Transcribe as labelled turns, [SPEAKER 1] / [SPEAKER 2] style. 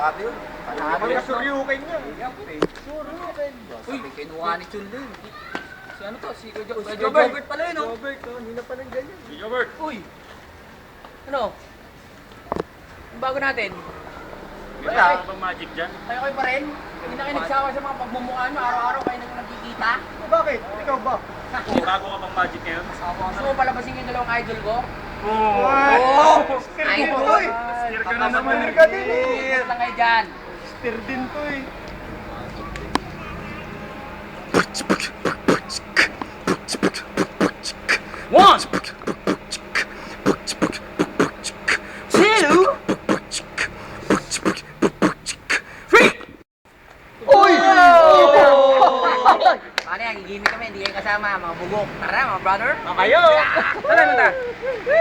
[SPEAKER 1] Grabe yun. Panalo.
[SPEAKER 2] Mga suryukin niya.
[SPEAKER 1] Uy, kinuha ni Chun Lin. Si ano to? Si Kuya
[SPEAKER 2] Robert.
[SPEAKER 1] Jobert pala yun, no?
[SPEAKER 2] Robert, oh, hindi na pa ng ganyan.
[SPEAKER 3] Robert.
[SPEAKER 1] Uy! Ano? Ang bago natin? Wala.
[SPEAKER 3] bago bang magic dyan?
[SPEAKER 1] Kayo kayo pa rin? Hindi na kayo nagsawa sa mga pagmumukha nyo. Araw-araw kayo nang nagkikita.
[SPEAKER 2] Bakit? Ikaw ba?
[SPEAKER 3] May bago ka bang magic ngayon?
[SPEAKER 1] Gusto mo palabasin yung dalawang idol ko?
[SPEAKER 3] Oo!
[SPEAKER 2] Oh!
[SPEAKER 1] Idol!
[SPEAKER 3] Steer ka na naman
[SPEAKER 2] Steer
[SPEAKER 3] eh.
[SPEAKER 2] ka din eh.
[SPEAKER 1] Focus lang kayo dyan.
[SPEAKER 2] Steer din to eh.
[SPEAKER 1] One! Two! Three!
[SPEAKER 2] Uy!
[SPEAKER 1] Paano yan? Gigimik kami, hindi kayo kasama. Mga bugok. Tara, mga brother.
[SPEAKER 2] Kayo!